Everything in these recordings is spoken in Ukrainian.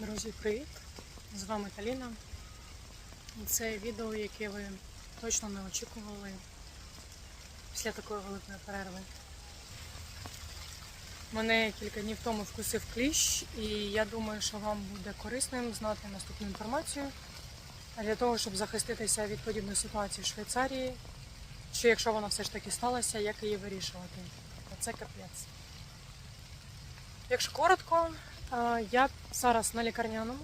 Друзі, привіт! З вами Таліна. І це відео, яке ви точно не очікували після такої великої перерви. Мене кілька днів тому вкусив кліщ, і я думаю, що вам буде корисним знати наступну інформацію для того, щоб захиститися від подібної ситуації в Швейцарії, чи якщо вона все ж таки сталася, як її вирішувати. Це капець. Якщо коротко, Я зараз на лікарняному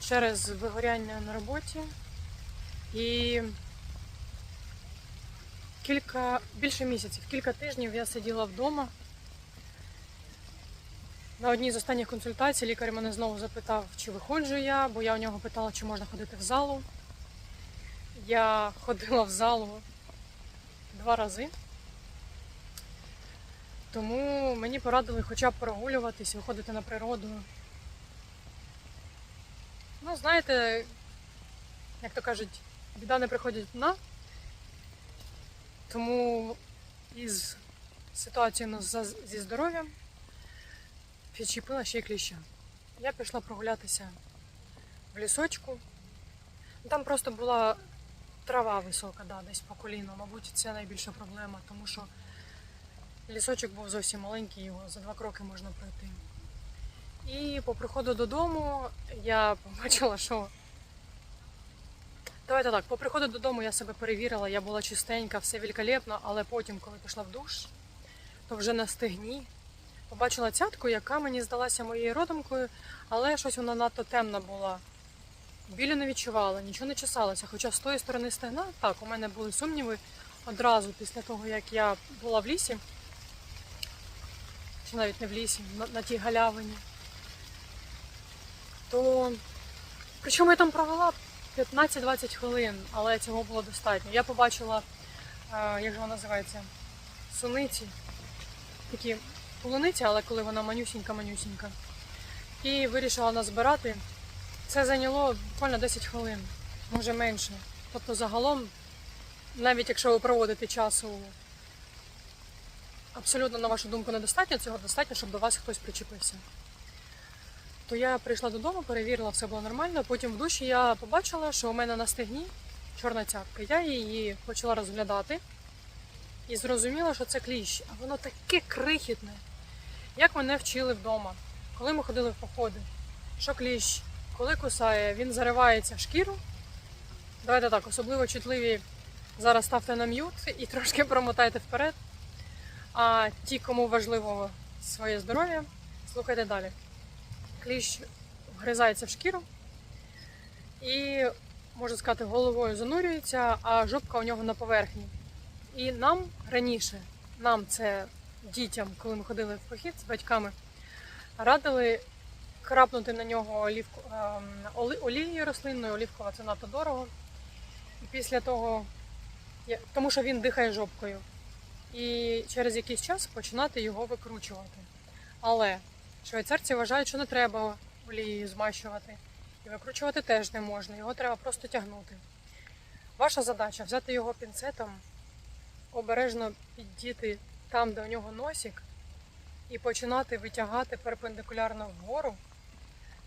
через вигоряння на роботі і кілька більше місяців, кілька тижнів я сиділа вдома. На одній з останніх консультацій лікар мене знову запитав, чи виходжу я, бо я у нього питала, чи можна ходити в залу. Я ходила в залу два рази. Тому мені порадили хоча б прогулюватись, виходити на природу. Ну, знаєте, як то кажуть, біда не приходить одна. Тому із ситуацією зі здоров'ям підчепила ще й кліща. Я пішла прогулятися в лісочку. Там просто була трава висока, да, десь по коліно. Мабуть, це найбільша проблема, тому що Лісочок був зовсім маленький, його за два кроки можна пройти. І по приходу додому я побачила, що. Давайте так, по приходу додому я себе перевірила, я була чистенька, все великолепно, але потім, коли пішла в душ, то вже на стегні побачила цятку, яка мені здалася моєю родомкою, але щось вона надто темна була. Білю не відчувала, нічого не чесалося. Хоча з тої сторони стегна, так, у мене були сумніви одразу після того, як я була в лісі чи навіть не в лісі, на, на тій галявині. То причому я там провела 15-20 хвилин, але цього було достатньо. Я побачила, е, як же вона називається, суниці, такі полуниці, але коли вона манюсінька-манюсінька. І вирішила назбирати. Це зайняло буквально 10 хвилин, може менше. Тобто загалом, навіть якщо ви проводите часу абсолютно, на вашу думку, недостатньо, цього достатньо, щоб до вас хтось причепився. То я прийшла додому, перевірила, все було нормально. Потім в душі я побачила, що у мене на стегні чорна цятка. Я її почала розглядати і зрозуміла, що це кліщ. А воно таке крихітне. Як мене вчили вдома, коли ми ходили в походи, що кліщ, коли кусає, він заривається в шкіру. Давайте так, особливо чутливі зараз ставте на м'ют і трошки промотайте вперед. А ті, кому важливо своє здоров'я, слухайте далі. Кліщ вгризається в шкіру і, можна сказати, головою занурюється, а жопка у нього на поверхні. І нам раніше, нам це дітям, коли ми ходили в похід з батьками, радили крапнути на нього олівку, ем, олією рослинною, олівкова це надто дорого. І після того, тому що він дихає жопкою і через якийсь час починати його викручувати. Але швейцарці вважають, що не треба олією змащувати. І викручувати теж не можна, його треба просто тягнути. Ваша задача взяти його пінцетом, обережно піддіти там, де у нього носик, і починати витягати перпендикулярно вгору,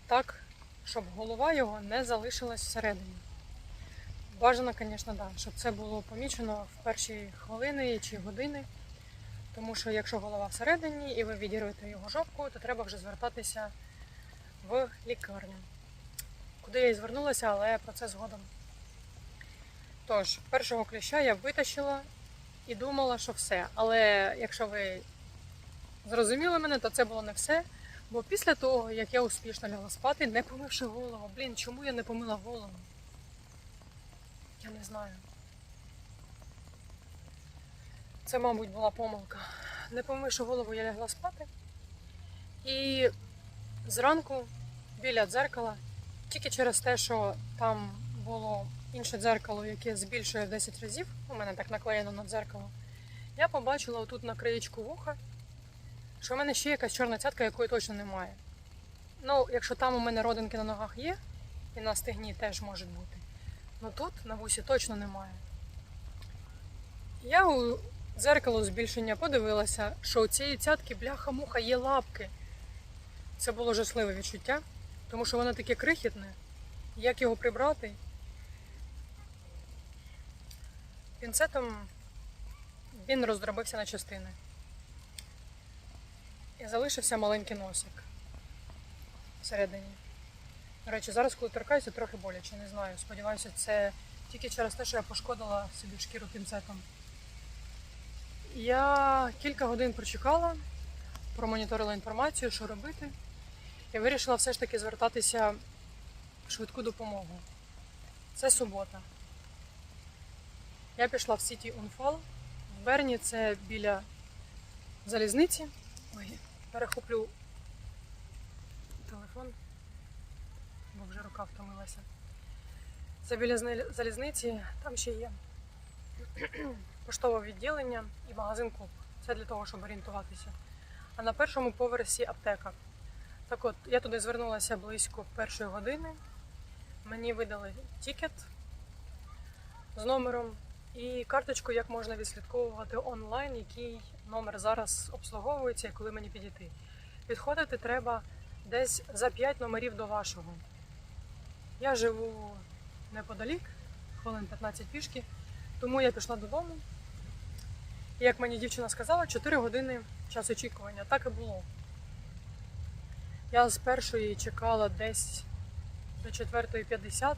так, щоб голова його не залишилась всередині. Бажано, звісно, да, щоб це було помічено в перші хвилини чи години. Тому що якщо голова всередині і ви відірвете його жопку, то треба вже звертатися в лікарню. Куди я і звернулася, але про це згодом. Тож, першого кліща я витащила і думала, що все. Але якщо ви зрозуміли мене, то це було не все. Бо після того, як я успішно лягла спати, не помивши голову, блін, чому я не помила голову? Я не знаю. Це, мабуть, була помилка. Не помивши голову, я лягла спати. І зранку біля дзеркала, тільки через те, що там було інше дзеркало, яке збільшує в 10 разів, у мене так наклеєно на дзеркало, я побачила отут на краєчку вуха, що в мене ще якась чорна цятка, якої точно немає. Ну, якщо там у мене родинки на ногах є, і на стегні теж можуть бути. Ну тут на вусі точно немає. Я у дзеркало збільшення подивилася, що у цієї цятки бляха-муха є лапки. Це було жахливе відчуття. Тому що воно таке крихітне. Як його прибрати? Пінцетом він роздробився на частини. І залишився маленький носик всередині. Речі, зараз, коли торкаюся, трохи боляче, не знаю. Сподіваюся, це тільки через те, що я пошкодила собі шкіру пінцетом. Я кілька годин прочекала, промоніторила інформацію, що робити, і вирішила все ж таки звертатися в швидку допомогу. Це субота. Я пішла в Сіті Унфал. В Берні це біля залізниці. Ой, перехоплю телефон, бо вже рука втомилася. Це біля залізниці, там ще є поштове відділення і магазин Коп. Це для того, щоб орієнтуватися. А на першому поверсі аптека. Так от, я туди звернулася близько першої години. Мені видали тікет з номером і карточку, як можна відслідковувати онлайн, який номер зараз обслуговується і коли мені підійти. Підходити треба десь за 5 номерів до вашого. Я живу неподалік, хвилин 15 пішки, тому я пішла додому. І як мені дівчина сказала, 4 години час очікування. Так і було. Я з першої чекала десь до 4.50.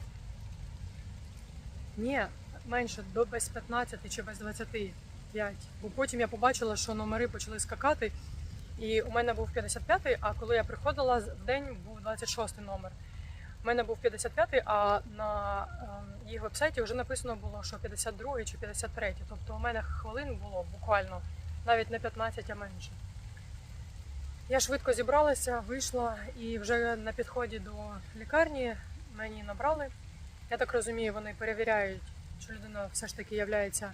Ні, менше, до без 15 чи без 25. Бо потім я побачила, що номери почали скакати. І у мене був 55-й, а коли я приходила в день був 26 номер. У мене був 55-й, а на ем, їх вебсайті вже написано було, що 52-й чи 53-й. Тобто у мене хвилин було буквально навіть не 15, а менше. Я швидко зібралася, вийшла і вже на підході до лікарні мені набрали. Я так розумію, вони перевіряють, що людина все ж таки являється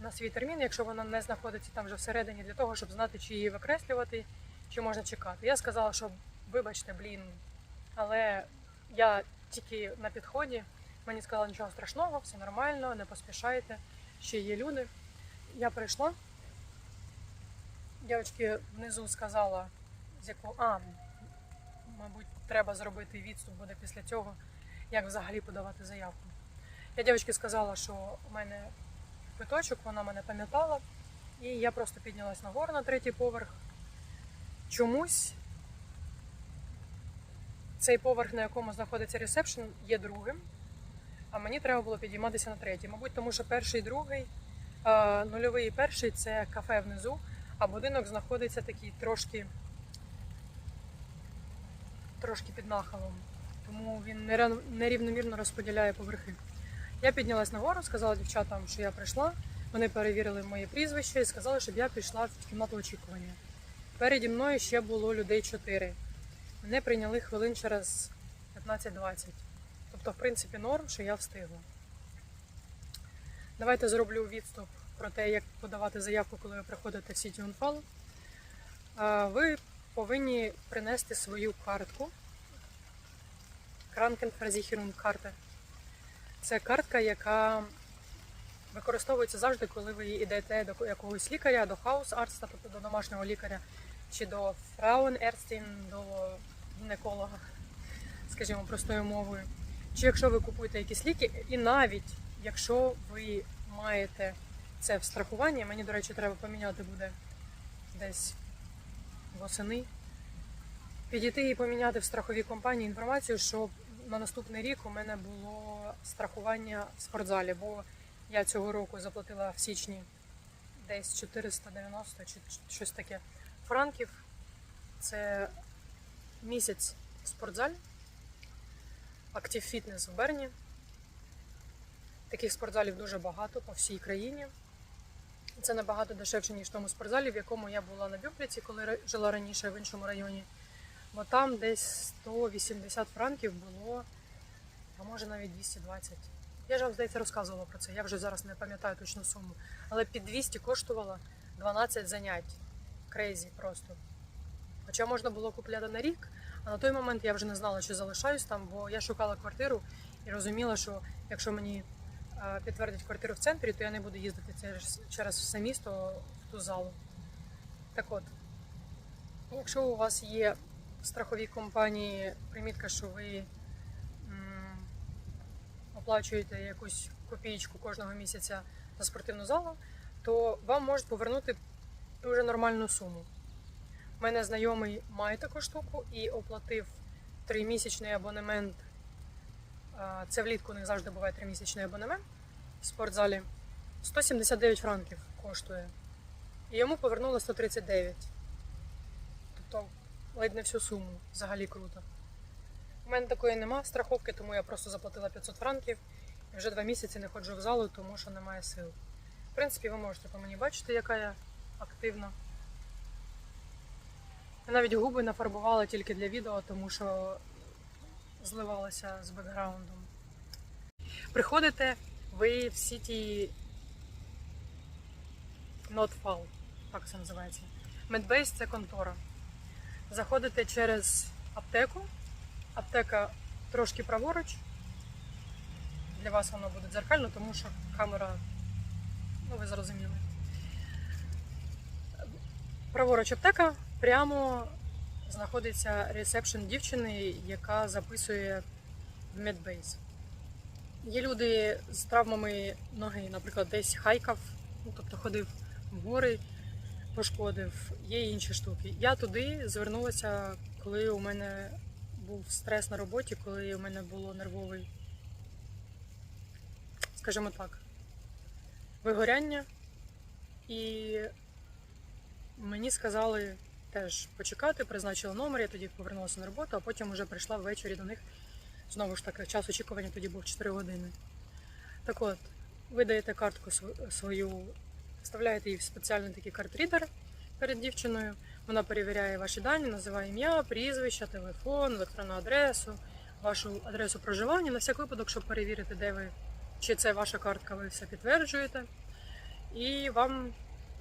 на свій термін, якщо вона не знаходиться там вже всередині, для того, щоб знати, чи її викреслювати, чи можна чекати. Я сказала, що вибачте, блін, але я тільки на підході. Мені сказали, нічого страшного, все нормально, не поспішайте, ще є люди. Я прийшла. Дівчинки внизу сказала, з якого. А, мабуть, треба зробити відступ буде після цього, як взагалі подавати заявку. Я дівчинки сказала, що у мене квиточок, вона мене пам'ятала, і я просто піднялась нагору на третій поверх. Чомусь цей поверх, на якому знаходиться ресепшн, є другим, а мені треба було підійматися на третій. Мабуть, тому що перший другий, нульовий і перший це кафе внизу, а будинок знаходиться такий трошки, трошки під нахилом. Тому він нерівномірно розподіляє поверхи. Я піднялась нагору, сказала дівчатам, що я прийшла. Вони перевірили моє прізвище і сказали, щоб я пішла в кімнату очікування. Переді мною ще було людей 4. Мене прийняли хвилин через 15-20. Тобто, в принципі, норм, що я встигла. Давайте зроблю відступ про те, як подавати заявку, коли ви приходите в Сіті Унфал. Ви повинні принести свою картку. Кранкенфразіхерун карта. Це картка, яка використовується завжди, коли ви йдете до якогось лікаря, до хаус-арста, тобто до домашнього лікаря, чи до фрауен-ерстін, до гінеколога, скажімо, простою мовою. Чи якщо ви купуєте якісь ліки, і навіть якщо ви маєте це в страхуванні, мені, до речі, треба поміняти буде десь восени. Підійти і поміняти в страховій компанії інформацію, щоб на наступний рік у мене було страхування в спортзалі, бо я цього року заплатила в січні десь 490 чи щось таке франків. Це місяць в спортзалі, актив фітнес в Берні. Таких спортзалів дуже багато по всій країні. Це набагато дешевше, ніж в тому спортзалі, в якому я була на Бюпліці, коли жила раніше в іншому районі. Бо там десь 180 франків було, а може навіть 220. Я ж вам, здається, розказувала про це. Я вже зараз не пам'ятаю точну суму. Але під 200 коштувало 12 занять. Крейзі просто. Хоча можна було купляти на рік, а на той момент я вже не знала, чи залишаюсь там, бо я шукала квартиру і розуміла, що якщо мені е, підтвердять квартиру в центрі, то я не буду їздити через, все місто в ту залу. Так от, якщо у вас є в страховій компанії примітка, що ви оплачуєте якусь копійку кожного місяця на спортивну залу, то вам можуть повернути дуже нормальну суму. Мене знайомий має таку штуку і оплатив тримісячний абонемент. Це влітку у них завжди буває тримісячний абонемент в спортзалі. 179 франків коштує. І йому повернуло 139. Тобто ледь не всю суму. Взагалі круто. У мене такої нема страховки, тому я просто заплатила 500 франків і вже два місяці не ходжу в залу, тому що немає сил. В принципі, ви можете по мені бачити, яка я активна. Я навіть губи нафарбувала тільки для відео, тому що зливалася з бекграундом. Приходите ви в сіті NotFall, так це називається. Medbase це контора. Заходите через аптеку. Аптека трошки праворуч. Для вас воно буде дзеркально, тому що камера, ну ви зрозуміли. Праворуч аптека прямо знаходиться ресепшн дівчини, яка записує в Medbase. Є люди з травмами ноги, наприклад, десь хайкав, ну, тобто ходив в гори, пошкодив, є інші штуки. Я туди звернулася, коли у мене був стрес на роботі, коли у мене було нервовий, скажімо так, вигоряння. І мені сказали теж почекати, призначили номер, я тоді повернулася на роботу, а потім вже прийшла ввечері до них. Знову ж таки, час очікування тоді був 4 години. Так от, ви даєте картку свою, вставляєте її в спеціальний такий картрідер перед дівчиною. Вона перевіряє ваші дані, називає ім'я, прізвище, телефон, електронну адресу, вашу адресу проживання на всяк випадок, щоб перевірити, де ви, чи це ваша картка, ви все підтверджуєте. І вам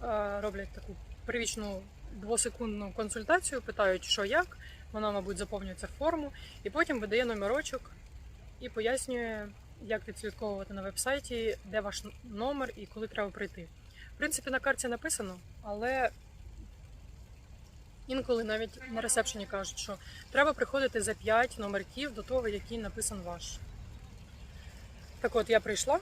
е, роблять таку привічну двосекундну консультацію, питають, що як. Вона, мабуть, заповнює це в форму, і потім видає номерочок і пояснює, як відслідковувати на вебсайті, де ваш номер і коли треба прийти. В принципі, на карті написано, але інколи навіть на ресепшені кажуть, що треба приходити за 5 номерків до того, який написан ваш. Так от я прийшла,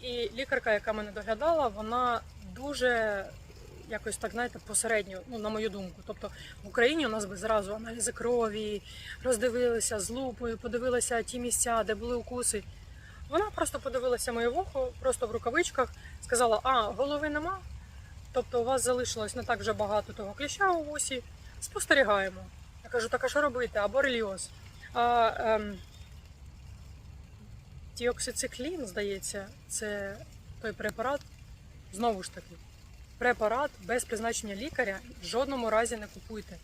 і лікарка, яка мене доглядала, вона дуже якось так, знаєте, посередньо, ну, на мою думку. Тобто в Україні у нас би зразу аналізи крові, роздивилися з лупою, подивилися ті місця, де були укуси. Вона просто подивилася моє вухо, просто в рукавичках, сказала: а, голови нема. Тобто у вас залишилось не так вже багато того кліща у вусі. Спостерігаємо. Я кажу, так а що робити? А бореліоз? А, ем, Тіоксициклін, здається, це той препарат. Знову ж таки, препарат без призначення лікаря в жодному разі не купуйте.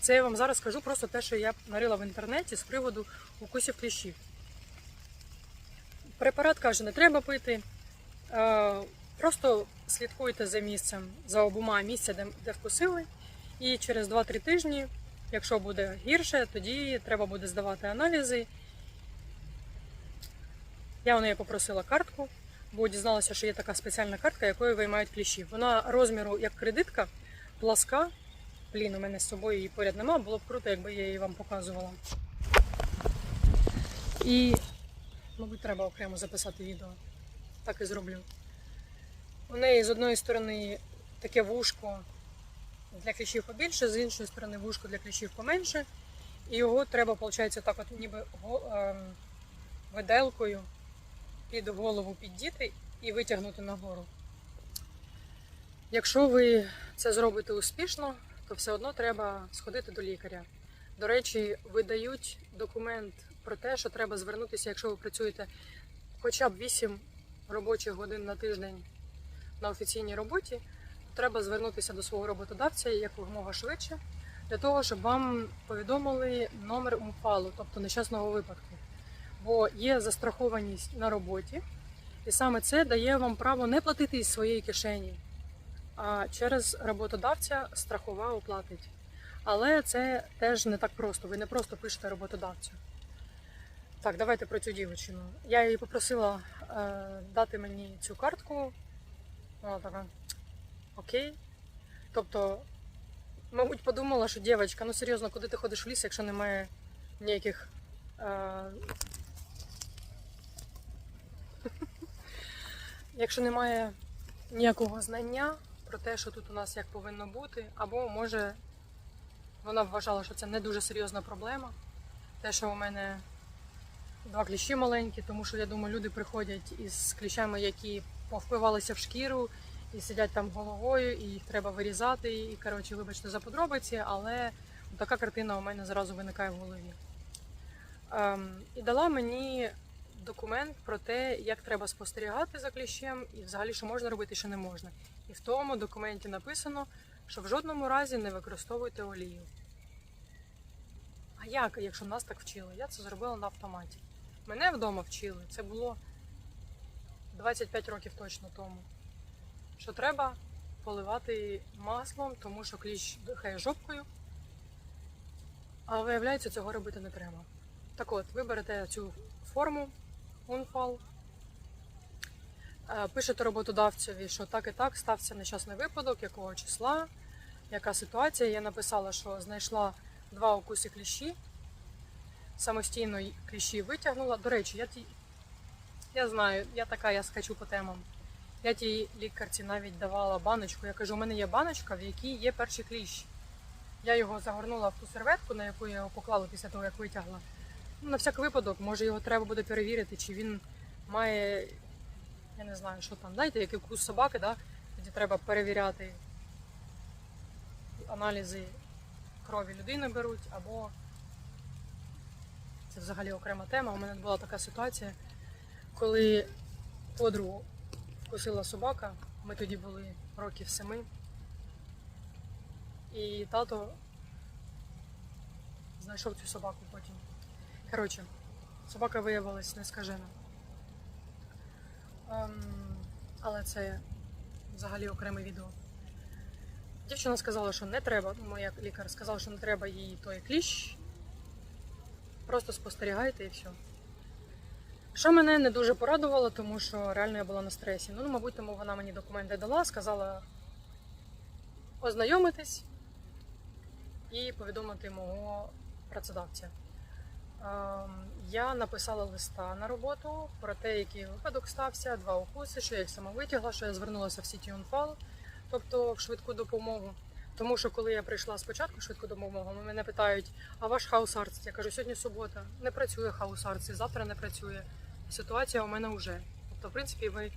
Це я вам зараз скажу просто те, що я нарила в інтернеті з приводу укусів кліщів. Препарат каже, не треба пити. Е, Просто слідкуйте за місцем, за обома місця, де, де вкусили. І через 2-3 тижні, якщо буде гірше, тоді треба буде здавати аналізи. Я у неї попросила картку, бо дізналася, що є така спеціальна картка, якою виймають кліщів. Вона розміру як кредитка, пласка. Блін, у мене з собою її поряд нема, було б круто, якби я її вам показувала. І, мабуть, треба окремо записати відео. Так і зроблю. У неї з одної сторони таке вушко для кліщів побільше, з іншої сторони вушко для кліщів поменше. І його треба, виходить, так от ніби ем, виделкою під голову піддіти і витягнути нагору. Якщо ви це зробите успішно, то все одно треба сходити до лікаря. До речі, видають документ про те, що треба звернутися, якщо ви працюєте хоча б 8 робочих годин на тиждень на офіційній роботі, треба звернутися до свого роботодавця якомога швидше, для того, щоб вам повідомили номер УМФАЛу, тобто нещасного випадку. Бо є застрахованість на роботі, і саме це дає вам право не платити із своєї кишені, а через роботодавця страхова оплатить. Але це теж не так просто. Ви не просто пишете роботодавцю. Так, давайте про цю дівчину. Я її попросила е, дати мені цю картку. Вона така окей. Тобто мабуть, подумала, що дівчинка, ну серйозно, куди ти ходиш в ліс, якщо немає ніяких. Е... якщо немає ніякого знання про те, що тут у нас як повинно бути, або може вона вважала, що це не дуже серйозна проблема. Те, що у мене два кліщі маленькі, тому що я думаю, люди приходять із кліщами, які повпивалися в шкіру і сидять там головою, і їх треба вирізати. І коротше, вибачте за подробиці, але така картина у мене зразу виникає в голові. Ем, і дала мені документ про те, як треба спостерігати за кліщем, і взагалі що можна робити, що не можна. І в тому документі написано, що в жодному разі не використовуйте олію. А як, якщо нас так вчили? Я це зробила на автоматі. Мене вдома вчили, це було 25 років точно тому. Що треба поливати маслом, тому що кліщ дихає жопкою. А виявляється, цього робити не треба. Так от, ви берете цю форму Унфал, е, пишете роботодавцеві, що так і так стався нещасний випадок, якого числа, яка ситуація. Я написала, що знайшла два укуси кліщі, самостійно кліщі витягнула. До речі, я ті... я знаю, я така, я скачу по темам. Я тій лікарці навіть давала баночку. Я кажу, у мене є баночка, в якій є перший кліщ. Я його загорнула в ту серветку, на яку я його поклала після того, як витягла. Ну, на всяк випадок, може його треба буде перевірити, чи він має, я не знаю, що там, знаєте, який вкус собаки, да? тоді треба перевіряти аналізи крові людини беруть, або це взагалі окрема тема. У мене була така ситуація, коли подругу вкусила собака, ми тоді були років семи, і тато знайшов цю собаку потім. Коротше, собака виявилась нескажена. Ем, але це взагалі окреме відео. Дівчина сказала, що не треба, ну, моя лікар сказала, що не треба їй той кліщ. Просто спостерігайте і все. Що мене не дуже порадувало, тому що реально я була на стресі. Ну, мабуть, тому вона мені документи дала, сказала ознайомитись і повідомити мого працедавця. Ем, Я написала листа на роботу про те, який випадок стався, два укуси, що я їх сама витягла, що я звернулася в сіті Унфал, тобто в швидку допомогу. Тому що коли я прийшла спочатку в швидку допомогу, мене питають, а ваш хаус-арц? Я кажу, сьогодні субота, не працює хаус-арц, і завтра не працює. Ситуація у мене вже. Тобто, в принципі, ви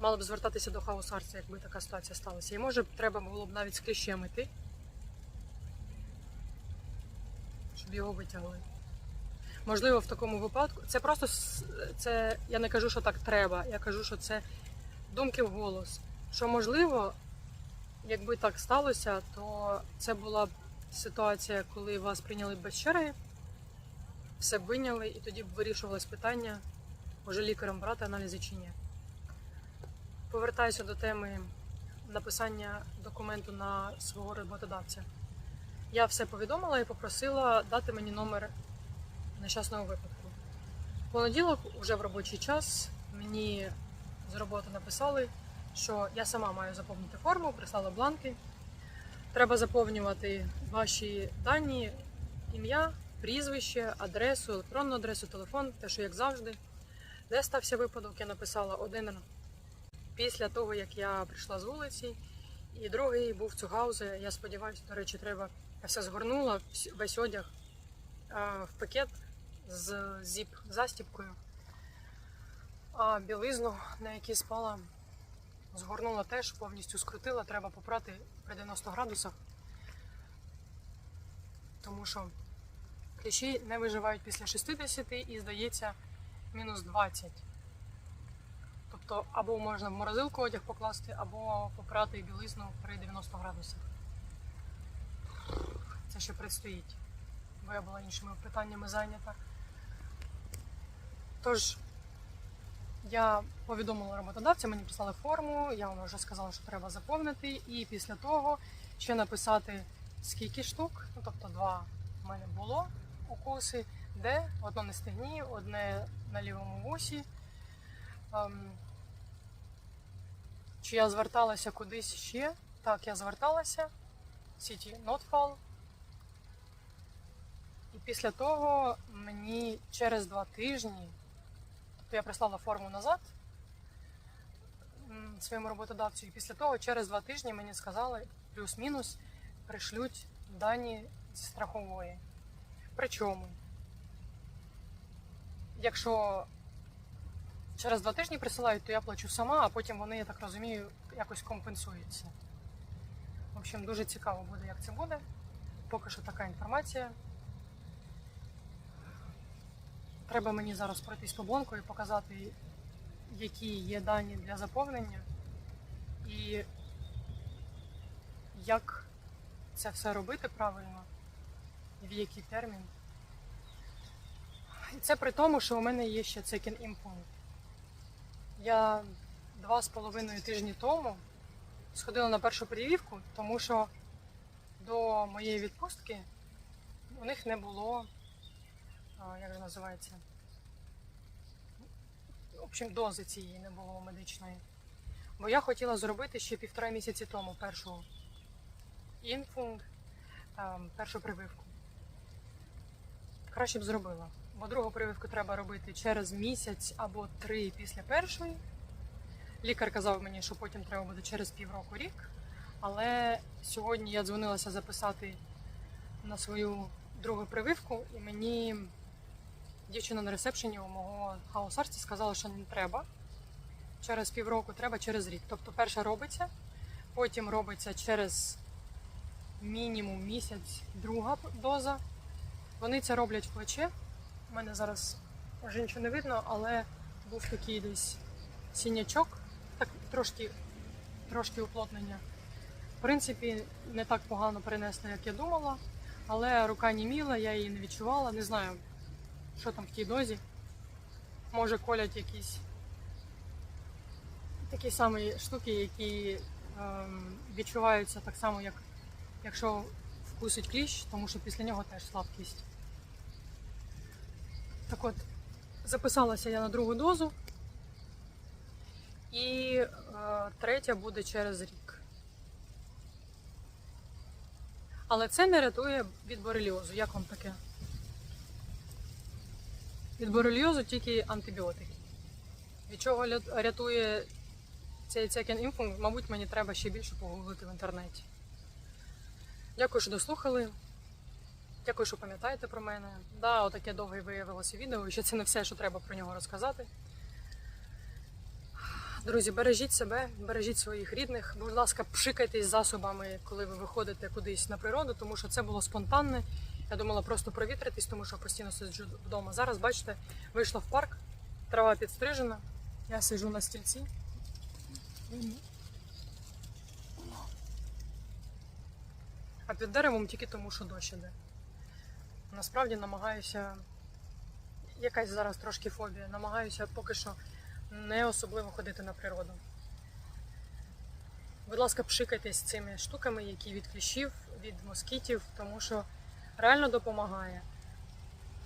мали б звертатися до хаус-арца, якби така ситуація сталася. І може треба було б навіть з кліщем іти, щоб його витягли. Можливо, в такому випадку. Це просто це я не кажу, що так треба. Я кажу, що це думки в голос. Що можливо, якби так сталося, то це була б ситуація, коли вас прийняли без черги, все б виняли, і тоді б вирішувалось питання, може лікарем брати аналізи чи ні. Повертаюся до теми написання документу на свого роботодавця. Я все повідомила і попросила дати мені номер нещасного випадку. В понеділок, уже в робочий час, мені з роботи написали, що я сама маю заповнити форму, прислала бланки. Треба заповнювати ваші дані, ім'я, прізвище, адресу, електронну адресу, телефон, те, що як завжди. Де стався випадок, я написала один після того, як я прийшла з вулиці, і другий був цугаузе. Я сподіваюся, до речі, треба. Я все згорнула, весь одяг в пакет з зіп-застіпкою. А білизну, на якій спала, згорнула теж, повністю скрутила, треба попрати при 90 градусах. Тому що кліщі не виживають після 60 і, здається, мінус 20. Тобто або можна в морозилку одяг покласти, або попрати білизну при 90 градусах. Це ще предстоїть, бо я була іншими питаннями зайнята. Тож, я повідомила роботодавця, мені прислали форму, я вам вже сказала, що треба заповнити, і після того ще написати скільки штук, ну тобто два в мене було укуси, де одно на стегні, одне на лівому вусі. Ем, чи я зверталася кудись ще? Так, я зверталася. City Notfall. І після того мені через два тижні, тобто я прислала форму назад своєму роботодавцю, і після того через два тижні мені сказали, плюс-мінус, пришлють дані зі страхової. Причому, якщо через два тижні присилають, то я плачу сама, а потім вони, я так розумію, якось компенсуються. В общем, дуже цікаво буде, як це буде. Поки що така інформація. Треба мені зараз пройтись по бланку і показати, які є дані для заповнення і як це все робити правильно, в який термін. І це при тому, що у мене є ще check-in in. Я два з половиною тижні тому сходила на першу перевірку, тому що до моєї відпустки у них не було, як же називається, в общем, дози цієї не було медичної. Бо я хотіла зробити ще півтора місяці тому першу інфунг, ем, першу прививку. Краще б зробила. Бо другу прививку треба робити через місяць або три після першої. Лікар казав мені, що потім треба буде через півроку рік. Але сьогодні я дзвонилася записати на свою другу прививку, і мені дівчина на ресепшені у мого хаусарці сказала, що не треба. Через півроку треба через рік. Тобто перша робиться, потім робиться через мінімум місяць друга доза. Вони це роблять в плече. У мене зараз вже нічого не видно, але був такий десь сінячок, так трошки, трошки уплотнення. В принципі, не так погано перенесла, як я думала, але рука німіла, я її не відчувала. Не знаю, що там в тій дозі. Може колять якісь такі самі штуки, які ем, відчуваються так само, як якщо вкусить кліщ, тому що після нього теж слабкість. Так от, записалася я на другу дозу, і е, третя буде через рік. Але це не рятує від бореліозу. Як вам таке? Від бореліозу тільки антибіотики. Від чого рятує цей цекен інфунг, мабуть, мені треба ще більше погуглити в інтернеті. Дякую, що дослухали. Дякую, що пам'ятаєте про мене. Да, отаке довге виявилося відео, і ще це не все, що треба про нього розказати. Друзі, бережіть себе, бережіть своїх рідних. Будь ласка, пшикайтесь засобами, коли ви виходите кудись на природу, тому що це було спонтанне. Я думала просто провітритись, тому що постійно сиджу вдома. Зараз, бачите, вийшла в парк, трава підстрижена, я сиджу на стільці. А під деревом тільки тому, що дощ іде. Насправді намагаюся, якась зараз трошки фобія, намагаюся поки що не особливо ходити на природу. Будь ласка, пшикайтесь цими штуками, які від кліщів, від москітів, тому що реально допомагає.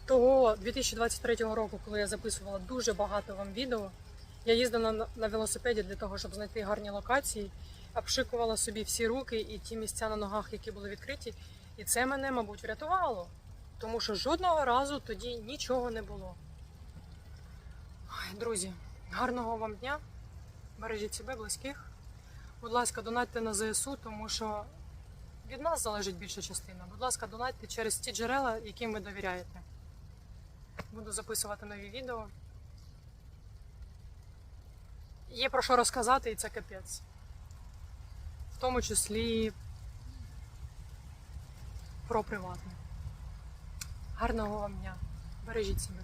Того 2023 року, коли я записувала дуже багато вам відео, я їздила на, велосипеді для того, щоб знайти гарні локації, обшикувала собі всі руки і ті місця на ногах, які були відкриті. І це мене, мабуть, врятувало. Тому що жодного разу тоді нічого не було. Друзі, гарного вам дня. Бережіть себе, близьких. Будь ласка, донатьте на ЗСУ, тому що від нас залежить більша частина. Будь ласка, донатьте через ті джерела, яким ви довіряєте. Буду записувати нові відео. Є про що розказати, і це капець. В тому числі про приватне. Гарного вам дня. Бережіть себе.